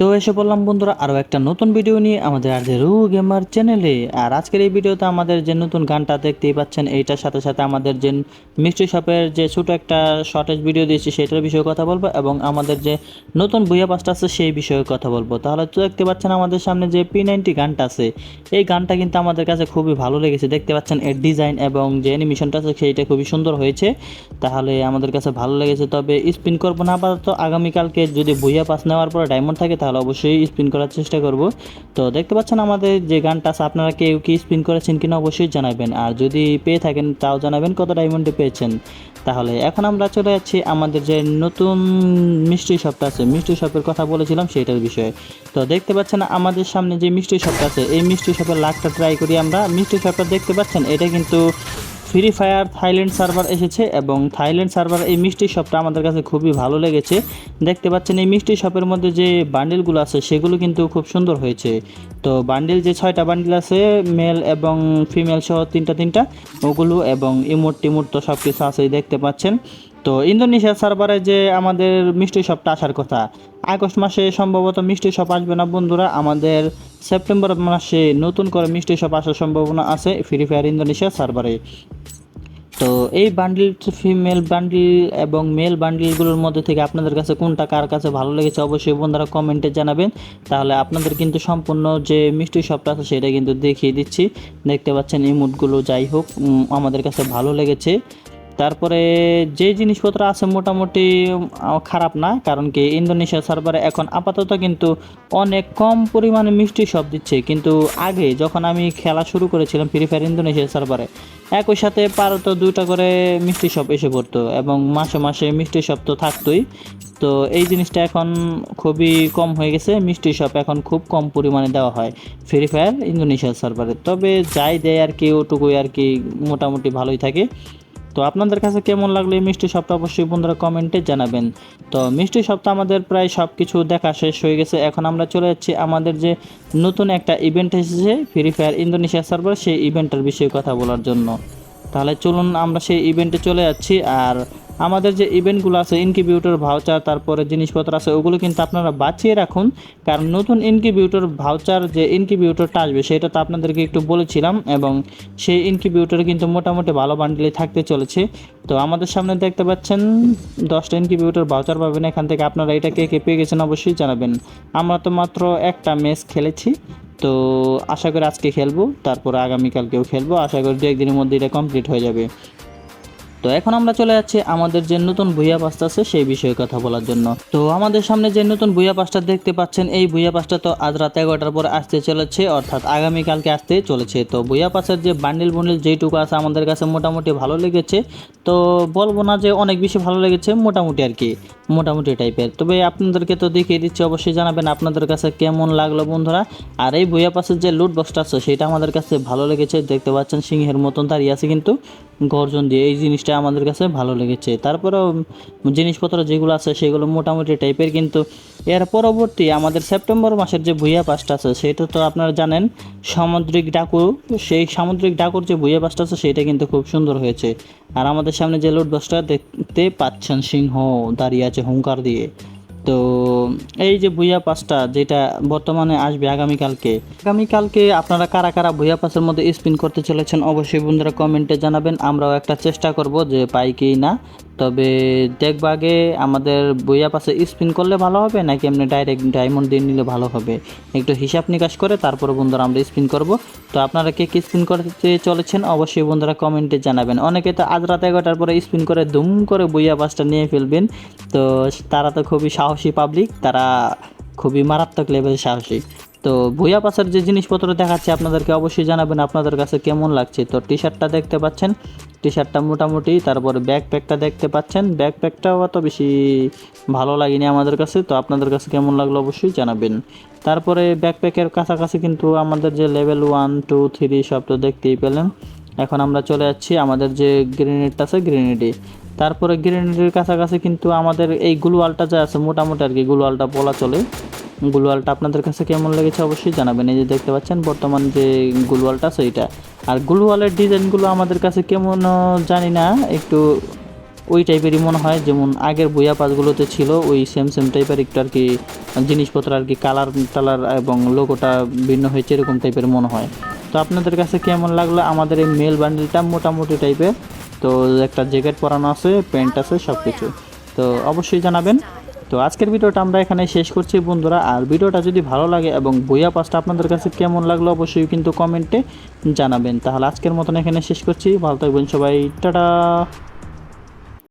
তো এসে বললাম, বন্ধুরা আরও একটা নতুন ভিডিও নিয়ে আমাদের আর রু গেমার চ্যানেলে আর আজকের এই ভিডিওতে আমাদের যে নতুন গানটা দেখতেই পাচ্ছেন, এইটার সাথে সাথে আমাদের যে মিষ্টি শপের যে ছোটো একটা শর্টেজ ভিডিও দিয়েছি সেটার বিষয়ে কথা বলব এবং আমাদের যে নতুন বইয়া পাসটা আছে, সেই বিষয়ে কথা বলব। তাহলে তো দেখতে পাচ্ছেন, আমাদের সামনে যে পি নাইনটি গানটা আছে, এই গানটা কিন্তু আমাদের কাছে খুবই ভালো লেগেছে। দেখতে পাচ্ছেন, এর ডিজাইন এবং যে অ্যানিমেশনটা আছে, সেইটা খুবই সুন্দর হয়েছে। তাহলে আমাদের কাছে ভালো লেগেছে, তবে স্পিন করব না, আপাতত আগামীকালকে যদি বইয়া পাস নেওয়ার পরে ডায়মন্ড থাকে, তাহলে অবশ্যই স্পিন করার চেষ্টা করব। তো দেখতে পাচ্ছেন আমাদের যে গানটা আছে, আপনারা কেউ কি স্পিন করেছেন কিনা অবশ্যই জানাবেন। আর যদি পেয়ে থাকেন, তাও জানাবেন কত ডায়মন্ডে পেয়েছেন। তাহলে এখন আমরা চলে যাচ্ছি আমাদের যে নতুন মিষ্টি শপটা আছে। মিষ্টি শপের কথা বলেছিলাম সেইটার বিষয়ে। তো দেখতে পাচ্ছেন আমাদের সামনে যে মিষ্টি শপটা আছে, এই মিষ্টি শপের লাকটা ট্রাই করি আমরা। মিষ্টি শপটা দেখতে পাচ্ছেন, এটা কিন্তু ফ্রি ফায়ার থাইল্যান্ড সার্ভার এসেছে এবং থাইল্যান্ড সার্ভার এই মিষ্টি শপটা আমাদের কাছে খুবই ভালো লেগেছে। দেখতে পাচ্ছেন এই মিষ্টি শপের মধ্যে যে বান্ডিলগুলো আছে, সেগুলো কিন্তু খুব সুন্দর হয়েছে। তো বান্ডিল যে ছয়টা বান্ডিল আছে মেল এবং ফিমেল সহ তিনটা তিনটা, ওগুলো এবং ইমোট টিমোট তো সব কিছু আছেই, দেখতে পাচ্ছেন। তো ইন্দোনেশিয়া সার্ভারে যে আমাদের মিষ্টি শপটা আসার কথা, আগস্ট মাসে সম্ভবত মিষ্টি শপ আসবে না বন্ধুরা, আমাদের সেপ্টেম্বর মাসে নতুন করে মিষ্টি শপ আসার সম্ভাবনা আছে ফ্রি ফায়ার ইন্দোনেশিয়া সার্ভারে। তো এই বান্ডিল ফিমেল বান্ডিল এবং মেল বান্ডিলগুলোর মধ্যে থেকে আপনাদের কাছে কোনটা কার কাছে ভালো লেগেছে অবশ্যই বন্ধুরা কমেন্টে জানাবেন। তাহলে আপনাদের কিন্তু সম্পূর্ণ যে মিষ্টি শপটা আছে সেটা কিন্তু দেখিয়ে দিচ্ছি। দেখতে পাচ্ছেন এই মুডগুলো যাই হোক আমাদের কাছে ভালো লেগেছে। তারপরে যে জিনিসপত্র আছে মোটামুটি খারাপ না, কারণ কি ইন্দোনেশিয়া সার্ভারে এখন আপাতত কিন্তু অনেক কম পরিমাণে মিষ্টি সব দিচ্ছে। কিন্তু আগে যখন আমি খেলা শুরু করেছিলাম ফ্রি ফায়ার ইন্দোনেশিয়া সার্ভারে, একই সাথে পারত দুইটা করে মিষ্টি শপ এসে পড়তো এবং মাসে মাসে মিষ্টি শপ তো থাকতোই। তো এই জিনিসটা এখন খুবই কম হয়ে গেছে, মিষ্টি শপ এখন খুব কম পরিমাণে দেওয়া হয় ফ্রি ফায়ার ইন্দোনেশিয়া সার্ভারে। তবে যাই দেয় আর কি, ওটুকুই আর কি মোটামুটি ভালোই থাকে। তো আপনাদের কাছে কেমন লাগল এই মিষ্টি সপ্তাহ অবশ্যই বন্ধুরা কমেন্টে জানাবেন। তো মিষ্টি সপ্তাহ আমাদের প্রায় সব কিছু দেখা শেষ হয়ে গেছে। এখন আমরা চলে যাচ্ছি আমাদের যে নতুন একটা ইভেন্ট এসেছে ফ্রি ফায়ার ইন্দোনেশিয়া সার্ভার সেই ইভেন্টের বিষয়ে কথা বলার জন্য। তাহলে চলুন আমরা সেই ইভেন্টে চলে যাচ্ছি আর আমাদের যে ইভেন্টগুলো আছে ইনকিউবেটর ভাউচার তারপরে জিনিসপত্র আছে, ওগুলো কিন্তু আপনারা বাঁচিয়ে রাখুন। কারণ নতুন ইনকিউবেটর ভাউচার যে ইনকিউবেটরটা আসবে, সেটা তো আপনাদেরকে একটু বলেছিলাম, এবং সেই ইনকিউবেটর কিন্তু মোটামুটি ভালো বান্ডিলে থাকতে চলেছে। তো আমাদের সামনে দেখতে পাচ্ছেন, দশটা ইনকিউবেটর ভাউচার পাবেন। এখান থেকে আপনারা এটা কে কে পেয়ে গেছেন অবশ্যই জানাবেন। আমরা তো মাত্র একটা ম্যাচ খেলেছি। তো আশা করি আজকে খেলব, তারপর আগামীকালকেও খেলব। আশা করি দু একদিনের মধ্যে এটা কমপ্লিট হয়ে যাবে। তো এখন আমরা চলে যাচ্ছি আমাদের যে নতুন ভুইয়া পাস্তা আছে সেই বিষয়ে কথা বলার জন্য। তো আমাদের সামনে যে নতুন ভুইয়া পাসটা দেখতে পাচ্ছেন, এই ভুইয়া পাসটা তো আজ রাত এগারোটার পর আসতে চলেছে, অর্থাৎ আগামীকালকে আসতে চলেছে। তো ভুইয়া পাসের যে বান্ডিল বন্ডিল যেইটুকু আছে আমাদের কাছে মোটামুটি ভালো লেগেছে। তো বলব না যে অনেক বেশি ভালো লেগেছে, মোটামুটি আর কি, মোটামুটি টাইপের তবে আপনাদেরকে তো দেখিয়ে দিচ্ছি, অবশ্যই জানাবেন আপনাদের কাছে কেমন লাগল বন্ধুরা। আর এই ভুইয়া পাসের যে লুট বক্সটা আছে, সেটা আমাদের কাছে ভালো লেগেছে, দেখতে পাচ্ছেন সিংহের মতন দাঁড়িয়ে আছে কিন্তু গর্জন দিয়ে। এই জিনিসটা আমাদের কাছে ভালো লেগেছে। তারপরেও জিনিসপত্র যেগুলো আছে সেগুলো মোটামুটি টাইপের কিন্তু এর পরবর্তী আমাদের সেপ্টেম্বর মাসের যে ভুইয়া পাসটা আছে, সেটা তো আপনারা জানেন, সামুদ্রিক ডাকু, সেই সামুদ্রিক ডাকুর যে ভুইয়া পাসটা আছে, সেটা কিন্তু খুব সুন্দর হয়েছে। আর আমাদের সামনে যে লোড বাসটা দেখতে পাচ্ছেন, সিংহ দাঁড়িয়ে আছে হুঙ্কার দিয়ে। তো এই যে ভুইয়া পাসটা যেটা বর্তমানে আসবে আগামীকালকে আগামীকালকে আপনারা কারা কারা ভুইয়া পাসের মধ্যে স্পিন করতে চলেছেন অবশ্যই বন্ধুরা কমেন্টে জানাবেন। আমরাও একটা চেষ্টা করব যে পাই কি না। তবে দেখব আগে আমাদের বইয়া পাশে স্পিন করলে ভালো হবে নাকি এমনি ডাইরেক্ট ডায়মন্ড দিয়ে নিলে ভালো হবে? একটু হিসাব নিকাশ করে তারপরে বন্ধুরা আমরা স্পিন করব। তো আপনারা কে কে স্পিন করতে চলেছেন অবশ্যই বন্ধুরা কমেন্টে জানাবেন। অনেকে তো আজ রাত এগারোটার পরে স্পিন করে দুম করে বইয়া পাসটা নিয়ে ফেলবেন। তো তারা তো খুবই সাহসী পাবলিক তারা খুবই মারাত্মক লেভেলের সাহসী। তো ভুয়া পাশের যে জিনিসপত্র দেখাচ্ছে, আপনাদেরকে অবশ্যই জানাবেন আপনাদের কাছে কেমন লাগছে। তো টি শার্টটা দেখতে পাচ্ছেন। টি শার্টটা মোটামুটি, তারপরে ব্যাকপ্যাকটা দেখতে পাচ্ছেন। ব্যাকপ্যাকটাও অত বেশি ভালো লাগেনি আমাদের কাছে, তো আপনাদের কাছে কেমন লাগল অবশ্যই জানাবেন। তারপরে ব্যাকপ্যাকের কাছাকাছি কিন্তু আমাদের যে লেভেল ওয়ান টু থ্রি সব তো দেখতেই পেলেন। এখন আমরা চলে যাচ্ছি আমাদের যে গ্রেনেডটা আছে গ্রেনেডে তারপরে গ্রেনেডের কাছাকাছি কিন্তু আমাদের এই গ্লুয়ালটা যা আছে, মোটামুটি আর কি গ্লুয়ালটা বলা চলে। গুলওয়ালটা আপনাদের কাছে কেমন লেগেছে অবশ্যই জানাবেন। এই যে দেখতে পাচ্ছেন, বর্তমান যে গুলওয়ালটা এইটা আর গুলওয়ালের ডিজাইনগুলো আমাদের কাছে কেমন জানি না, একটু ওই টাইপেরই মনে হয়। যেমন আগের বইয়া পাসগুলোতে ছিল, ওই সেম সেম টাইপের একটু আর কি জিনিসপত্র আর কি কালার টালার এবং লোগোটা ভিন্ন হয়েছে, এরকম টাইপের মনে হয়। তো আপনাদের কাছে কেমন লাগল? আমাদের এই মেল বান্ডিলটা মোটামুটি টাইপের তো একটা জ্যাকেট পরানো আছে প্যান্ট আছে সব কিছু তো অবশ্যই জানাবেন। তো আজকের ভিডিওটা আমরা এখানে শেষ করছি বন্ধুরা। আর ভিডিওটা যদি ভালো লাগে এবং বইয়া পাসটা আপনাদের কাছে কেমন লাগল অবশ্যই কিন্তু কমেন্টে জানাবেন। তাহলে আজকের মতন এখানে শেষ করছি। ভালো থাকবেন সবাই। টাটা!